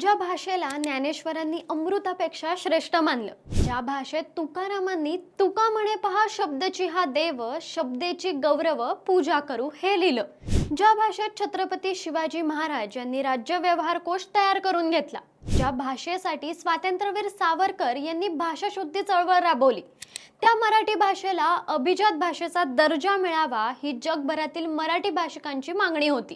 ज्या भाषेला ज्ञानेश्वरांनी अमृतापेक्षा श्रेष्ठ मानलं ज्या भाषेत तुकारामांनी तुका म्हणे पहा शब्दची हा देव शब्देची गौरव पूजा करू हे लिहिलं. ज्या भाषेत छत्रपती शिवाजी महाराज यांनी राज्य व्यवहार कोश तयार करून घेतला ज्या भाषेसाठी स्वातंत्र्यवीर सावरकर यांनी भाषाशुद्धी चळवळ राबवली त्या मराठी भाषेला अभिजात भाषेचा दर्जा मिळावा ही जगभरातील मराठी भाषिकांची मागणी होती.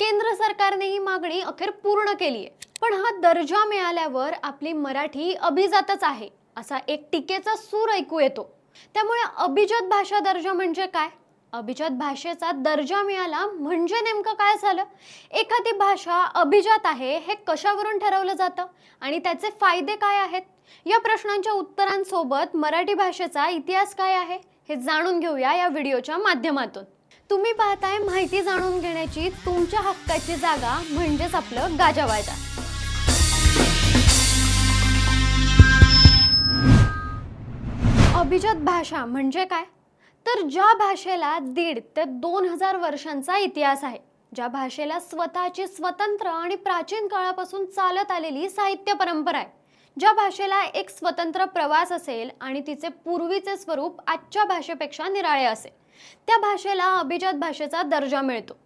केंद्र सरकारने ही मागणी अखेर पूर्ण केली आहे. पण हा दर्जा मिळाल्यावर आपली मराठी अभिजातच आहे असा एक टीकेचा सूर ऐकू येतो. त्यामुळे अभिजात भाषा दर्जा म्हणजे काय? अभिजात भाषेचा दर्जा मिळाला म्हणजे नेमकं काय झालं? एखादी भाषा अभिजात आहे हे कशावरून ठरवलं जातं? आणि त्याचे फायदे काय आहेत? या प्रश्नांच्या उत्तरांसोबत मराठी भाषेचा इतिहास काय आहे? हे जाणून घेऊया या व्हिडिओच्या माध्यमातून. तुम्ही पाहताय माहिती जाणून घेण्याची तुमच्या हक्काची जागा म्हणजेच आपलं गाजावाजा. अभिजात भाषा म्हणजे काय? तर ज्या भाषेला दीड ते दोन हजार वर्षांचा इतिहास आहे ज्या भाषेला स्वतःची स्वतंत्र आणि प्राचीन काळापासून चालत आलेली साहित्य परंपरा आहे ज्या भाषेला एक स्वतंत्र प्रवास असेल आणि तिचे पूर्वीचे स्वरूप आजच्या भाषेपेक्षा निराळे असेल त्या भाषेला अभिजात भाषेचा दर्जा मिळतो.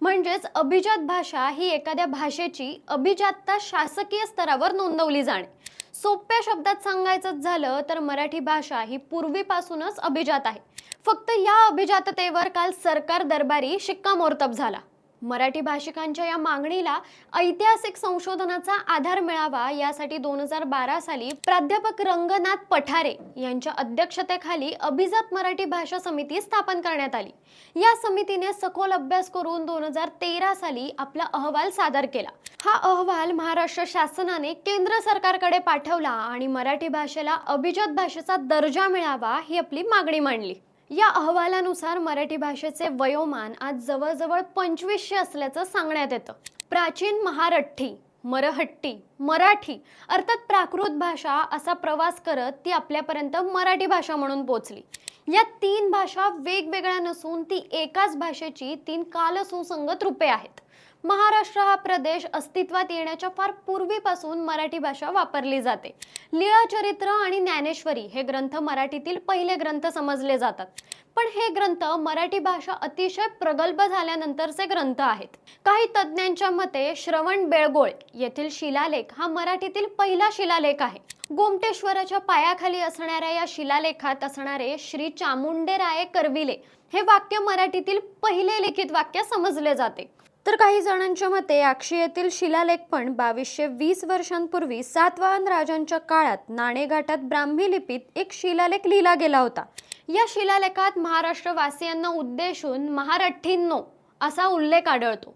म्हणजेच अभिजात भाषा ही एखाद्या भाषेची अभिजातता शासकीय स्तरावर नोंदवली जाणे. सोप्या शब्दात सांगायचंच झालं तर मराठी भाषा ही पूर्वीपासूनच अभिजात आहे. फक्त या अभिजाततेवर काल सरकार दरबारी शिक्कामोर्तब झाला. मराठी भाषिकांच्या या मागणीला ऐतिहासिक संशोधनाचा आधार मिळावा यासाठी दोन हजार बारा साली प्राध्यापक रंगनाथ पठारे यांच्या अध्यक्षतेखाली अभिजात मराठी भाषा समिती स्थापन करण्यात आली. या समितीने सखोल अभ्यास करून दोन हजार तेरा साली आपला अहवाल सादर केला. हा अहवाल महाराष्ट्र शासनाने केंद्र सरकारकडे पाठवला आणि मराठी भाषेला अभिजात भाषेचा दर्जा मिळावा ही आपली मागणी मांडली. या अहवालानुसार मराठी भाषेचे वयोमान आज जवळजवळ पंचवीसशे असल्याचं सांगण्यात येतं. प्राचीन महारठ्ठी मरहट्टी मराठी अर्थात प्राकृत भाषा असा प्रवास करत ती आपल्यापर्यंत मराठी भाषा म्हणून पोचली या तीन भाषा वेगवेगळ्या नसून ती एकाच भाषेची तीन कालसुसंगत रूपे आहेत. महाराष्ट्र हा प्रदेश अस्तित्वात येण्याच्या फार पूर्वीपासून मराठी भाषा वापरली जाते. लीळाचरित्र आणि ज्ञानेश्वरी हे ग्रंथ मराठीतील पहिले ग्रंथ समजले जातात. पण हे ग्रंथ मराठी भाषा अतिशय प्रगल्भ झाल्यानंतरचे ग्रंथ आहेत. काही तज्ज्ञांच्या मते श्रवण बेळगोळ येथील शिलालेख हा मराठीतील पहिला शिलालेख आहे. गोमटेश्वराच्या पायाखाली असणाऱ्या या शिलालेखात असणारे श्री चामुंडेराये करविले हे वाक्य मराठीतील पहिले लिखित वाक्य समजले जाते. तर काही जणांच्या मते आक्षी शिलालेख पण बावीसशे वीस वर्षांपूर्वी सातवाहन राजांच्या काळात नाणेघाटात ब्राह्मी लिपीत एक शिलालेख लिहिला गेला होता. या शिलालेखात महाराष्ट्रवासियांना उद्देशून महारठ्ठींनो असा उल्लेख आढळतो.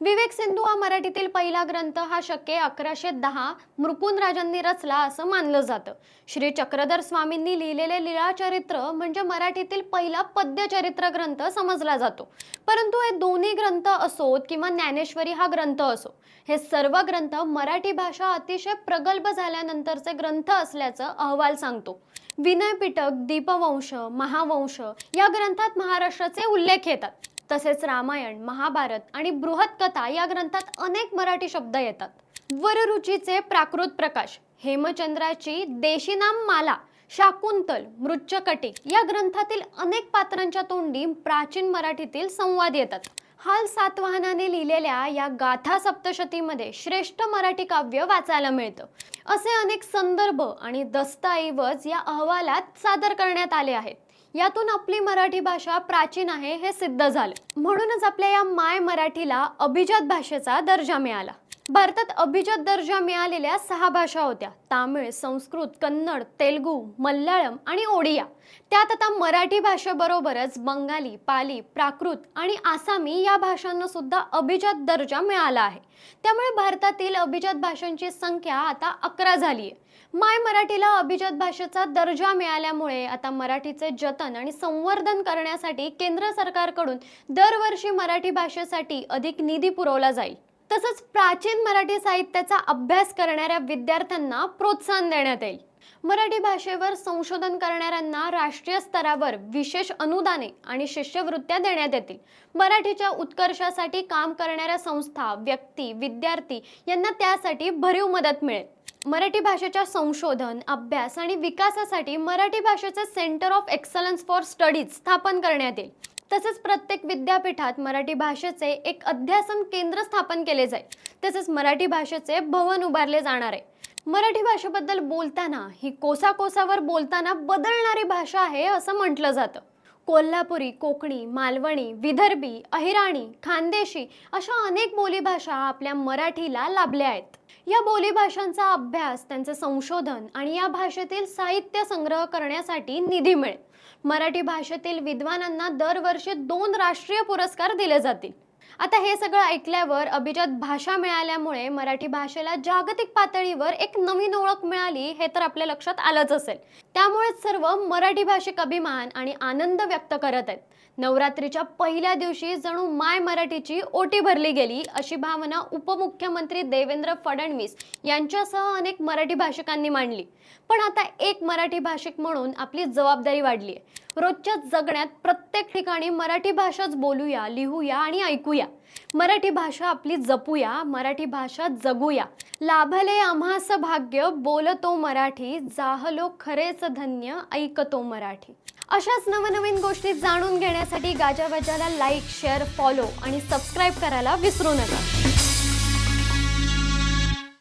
विवेक सिंधू हा मराठीतील पहिला ग्रंथ हा शके अकराशे दहा मृकुंदराजांनी रचला असं मानलं जातं. श्री चक्रधर स्वामींनी लिहिलेले लीळाचरित्र म्हणजे मराठीतील पहिला पद्यचरित्र ग्रंथ समजला जातो. परंतु हे दोन्ही ग्रंथ असोत किंवा ज्ञानेश्वरी हा ग्रंथ असो हे सर्व ग्रंथ मराठी भाषा अतिशय प्रगल्भ झाल्यानंतरचे ग्रंथ असल्याचं अहवाल सांगतो. विनय पिटक दीपवंश महावंश या ग्रंथात महाराष्ट्राचे उल्लेख येतात. तसेच रामायण महाभारत आणि बृहत्कथा या ग्रंथात अनेक मराठी शब्द येतात. वररुचीचे प्राकृत प्रकाश हेमचंद्राची देशीनाम माला शाकुंतल मृच्छकटी या ग्रंथातील अनेक पात्रांच्या तोंडी प्राचीन मराठीतील संवाद येतात. हाल सातवाहनाने लिहिलेल्या या गाथा सप्तशतीमध्ये श्रेष्ठ मराठी काव्य वाचायला मिळतं. असे अनेक संदर्भ आणि दस्तऐवज या अहवालात सादर करण्यात आले आहेत. यातून आपली मराठी भाषा प्राचीन आहे हे सिद्ध झालं. म्हणूनच आपल्या या माय मराठीला अभिजात भाषेचा दर्जा मिळाला. भारतात अभिजात दर्जा मिळालेल्या सहा भाषा होत्या. तामिळ संस्कृत कन्नड तेलगू मल्याळम आणि ओडिया. त्यात आता मराठी भाषेबरोबरच बंगाली पाली प्राकृत आणि आसामी या भाषांना सुद्धा अभिजात दर्जा मिळाला आहे. त्यामुळे भारतातील अभिजात भाषांची संख्या आता अकरा झाली आहे माय मराठीला अभिजात भाषेचा दर्जा मिळाल्यामुळे आता मराठीचे जतन आणि संवर्धन करण्यासाठी केंद्र सरकारकडून दरवर्षी मराठी भाषेसाठी अधिक निधी पुरवला जाईल. तसंच प्राचीन मराठी साहित्याचा अभ्यास करणाऱ्या विद्यार्थ्यांना प्रोत्साहन देण्यात येईल. मराठी भाषेवर संशोधन करणाऱ्यांना राष्ट्रीय स्तरावर विशेष अनुदाने आणि शिष्यवृत्त्या देण्यात येतील. मराठीच्या उत्कर्षासाठी काम करणाऱ्या संस्था व्यक्ती विद्यार्थी यांना त्यासाठी भरीव मदत मिळेल. मराठी भाषेच्या संशोधन अभ्यास आणि विकासासाठी मराठी भाषेचे centre of excellence for studies स्थापन करण्यात येईल. तसेच प्रत्येक विद्यापीठात मराठी भाषेचे एक अध्यासन केंद्र स्थापन केले जाईल. तसेच मराठी भाषेचे भवन उभारले जाणार आहे. मराठी भाषेबद्दल बोलताना ही कोसाकोसावर बोलताना बदलणारी भाषा आहे असं म्हटलं जातं. कोल्हापुरी कोकणी मालवणी विदर्भी अहिराणी खानदेशी अशा अनेक बोलीभाषा आपल्या मराठीला लाभल्या आहेत. या बोलीभाषांचा अभ्यास त्यांचे संशोधन आणि या भाषेतील साहित्य संग्रह करण्यासाठी निधी मिळेल. मराठी भाषेतील विद्वानांना दरवर्षी दोन राष्ट्रीय पुरस्कार दिले जातील. आता हे सगळं ऐकल्यावर अभिजात भाषा मिळाल्यामुळे मराठी भाषेला जागतिक पातळीवर एक नवीन ओळख मिळाली हे तर आपल्या लक्षात आलंच असेल. त्यामुळेच सर्व मराठी भाषिक अभिमान आणि आनंद व्यक्त करत आहेत. नवरात्रीच्या पहिल्या दिवशी जणू माय मराठीची ओटी भरली गेली अशी भावना उपमुख्यमंत्री देवेंद्र फडणवीस यांच्यासह अनेक मराठी भाषिकांनी मांडली. पण आता एक मराठी भाषिक म्हणून आपली जबाबदारी वाढली आहे. रोजच्या जगण्यात प्रत्येक ठिकाणी मराठी भाषाच बोलूया लिहूया आणि ऐकूया. मराठी भाषा आपली जपूया मराठी भाषा जगूया. लाभले आम्हास भाग्य बोलतो मराठी जाहलो खरेच धन्य ऐकतो मराठी. अशाच नवनवीन गोष्टी जाणून घेण्यासाठी गाजावाजाला लाईक शेअर फॉलो आणि सबस्क्राईब करायला विसरू नका.